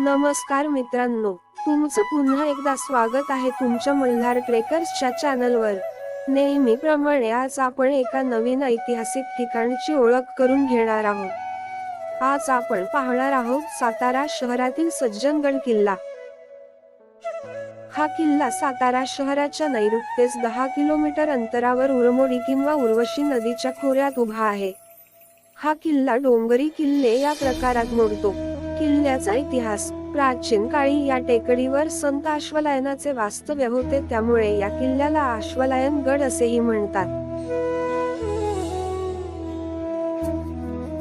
नमस्कार मित्रांनो तुमचं पुन्हा एकदा स्वागत आहे तुमच्या मल्हार ट्रेकर्सच्या चॅनलवर. नेहमीप्रमाणे आज आपण एका नवीन ऐतिहासिक ठिकाणची ओळख करून घेणार आहोत. आज आपण पाहणार आहोत सातारा शहरातील सज्जनगड किल्ला. हा किल्ला सातारा शहराच्या नैऋत्येस दहा किलोमीटर अंतरावर उरमोडी किंवा उर्वशी नदीच्या खोऱ्यात उभा आहे. हा किल्ला डोंगरी किल्ले या प्रकारात मोडतो. किल्ल्याचा इतिहास. प्राचीन काळी या टेकडीवर संत अश्वलायनाचे वास्तव्य होते त्यामुळे या किल्ल्याला अश्वलायन गड असेही म्हणतात.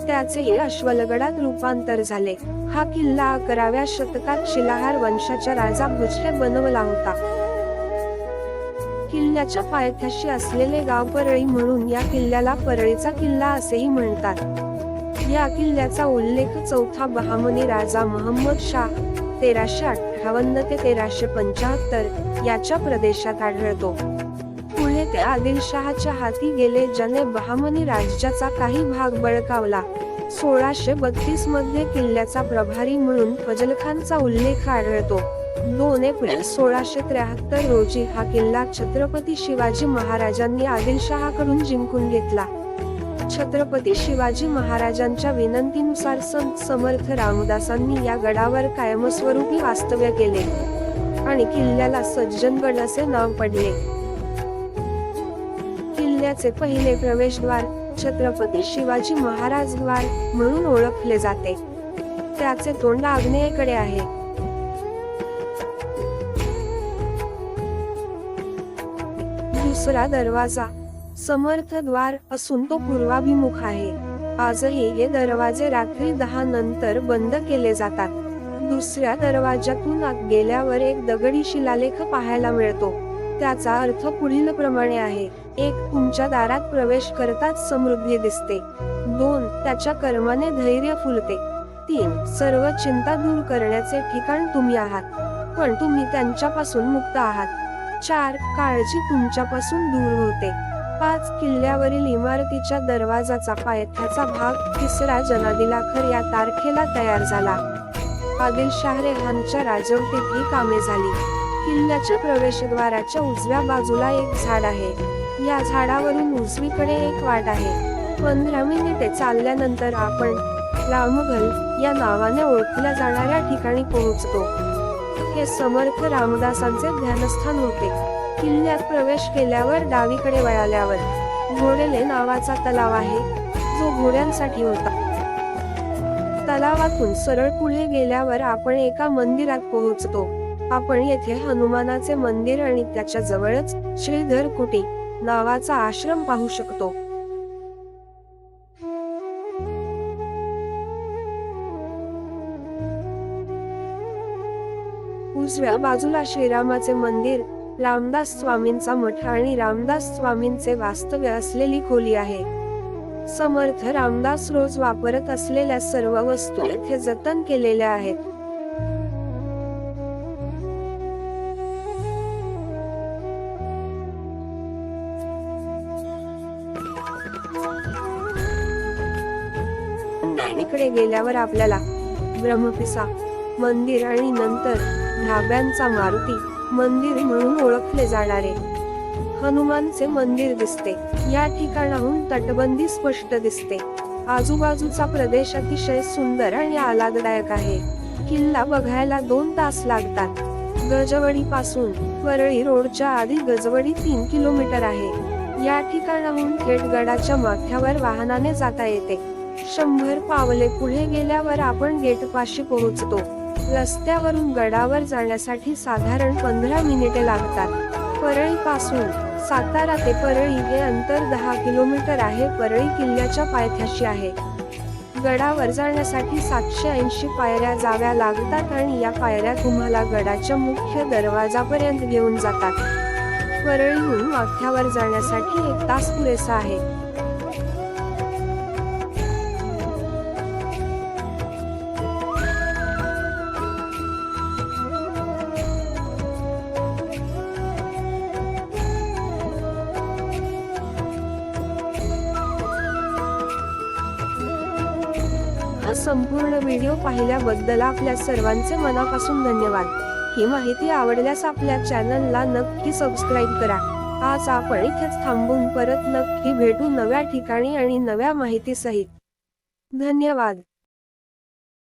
त्याचेही अश्वलगडात रूपांतर झाले. हा किल्ला अकराव्या शतकात शिलाहार वंशाच्या राजा भुजने बनवला होता. किल्ल्याच्या पायथ्याशी असलेले गाव परळी म्हणून या किल्ल्याला परळीचा किल्ला असेही म्हणतात. या किल्ल्याचा उल्लेख चौथा बहामनी राजा महम्मद शाह तेराशे अठ्ठावन्न ते तेराशे पंचाहत्तर याच्या प्रदेशात आढळतो. पुढे ते आदिलशहाच्या हाती गेले ज्याने बहामनी राज्याचा काही भाग बळकावला. सोळाशे बत्तीसमध्ये किल्ल्याचा प्रभारी म्हणून फजलखानचा उल्लेख आढळतो. दोन एप्रिल सोळाशे त्र्याहत्तर रोजी हा किल्ला छत्रपती शिवाजी महाराजांनी आदिलशहाकडून जिंकून घेतला. छत्रपती शिवाजी महाराजांच्या विनंतीनुसार संत समर्थ रामदासांनी या गडावर कायमस्वरूपी वास्तव्य केले आणि किल्ल्याला सज्जनगड असे नाव पडले. किल्ल्याचे पहिले प्रवेशद्वार छत्रपती शिवाजी महाराज द्वार म्हणून ओळखले जाते. त्याचे तोंड आग्नेयेकडे आहे. दुसरा दरवाजा समर्थ द्वार असून तो पूर्वाभिमुख आहे. आजही हे दरवाजे रात्री दहा नंतर बंद केले जातात. दुसऱ्या दरवाज्यातून आत गेल्यावर एक दगडी शिलालेख पाहायला मिळतो. त्याचा अर्थ पुढील प्रमाणे आहे. एक तुमच्या दारात प्रवेश करताच समृद्धी दिसते. दोन त्याच्या कर्माने धैर्य फुलते. तीन सर्व चिंता दूर करण्याचे ठिकाण तुम्ही आहात. पण तुम्ही त्यांच्यापासून मुक्त आहात. चार काळजी तुमच्यापासून दूर होते. पाच किल्ल्यावरील इमारतीच्या दरवाजाचा पायथ्याचा भाग तिसरा जनादिलाखर या तारखेला तयार झाला. आदिलशाह रेहानच्या राजवटीत ही कामे झाली. किल्ल्याच्या प्रवेशद्वाराच्या उजव्या बाजूला एक झाड आहे. या झाडावरून उजवीकडे एक वाट आहे. पंधरा मिनिटे चालल्यानंतर आपण रामघल या नावाने ओळखल्या जाणाऱ्या ठिकाणी पोहोचतो. हे समर्थ रामदासांचे ध्यानस्थान होते. किल्ल्यात प्रवेश केल्यावर डावीकडे वळाल्यावर घोडेले नावाचा तलाव आहे जो घोड्यांसाठी होता. तलावातून सरळ पुढे गेल्यावर आपण एका मंदिरात पोहोचतो. आपण येथे हनुमानाचे मंदिर आणि त्याच्या जवळच श्रीधर कुटी नावाचा आश्रम पाहू शकतो. उजव्या बाजूला श्रीरामाचे मंदिर रामदास स्वामींचा मठ आणि रामदास स्वामींचे वास्तव्य असलेली खोली आहे. समर्थ रामदास रोज वापरत असलेल्या सर्व वस्तू येथे जतन केलेल्या आहेत. इकडे गेल्यावर आपल्याला ब्रह्मपिसा मंदिर आणि नंतर ढाब्यांचा मारुती मंदिर म्हणून ओळखले जाणारे. हनुमानचे मंदिर दिसते. या ठिकाणाहून तटबंदी स्पष्ट दिसते. आजूबाजूचा प्रदेश अतिशय सुंदर आणि आल्हाददायक आहे. किल्ला बघायला दोन तास लागतात. गजवडी पासून परळी रोडच्या आधी गजवडी तीन किलोमीटर आहे. या ठिकाणाहून थेट गडाच्या माथ्यावर वाहनाने जाता येते. शंभर पावले पुढे गेल्यावर आपण गेट पाशी पोहोचतो. रस्त्यावरून गडावर जाण्यासाठी साधारण पंधरा मिनिटे लागतात. परळीपासून सातारा ते परळी हे अंतर दहा किलोमीटर आहे. परळी किल्ल्याच्या पायथ्याशी आहे. गडावर जाण्यासाठी सातशे ऐंशी पायऱ्या जाव्या लागतात आणि या पायऱ्या तुम्हाला गडाच्या मुख्य दरवाजापर्यंत घेऊन जातात. परळीहून माथ्यावर जाण्यासाठी एक तास पुरेसा आहे. हा संपूर्ण व्हिडिओ पाहिल्याबद्दल आपल्या सर्वांचे मनापासून धन्यवाद. ही माहिती आवडल्यास आपल्या चॅनलला नक्की सबस्क्राईब करा. आज आपण इथेच थांबून परत नक्की भेटू नव्या ठिकाणी आणि नव्या माहितीसहित. धन्यवाद.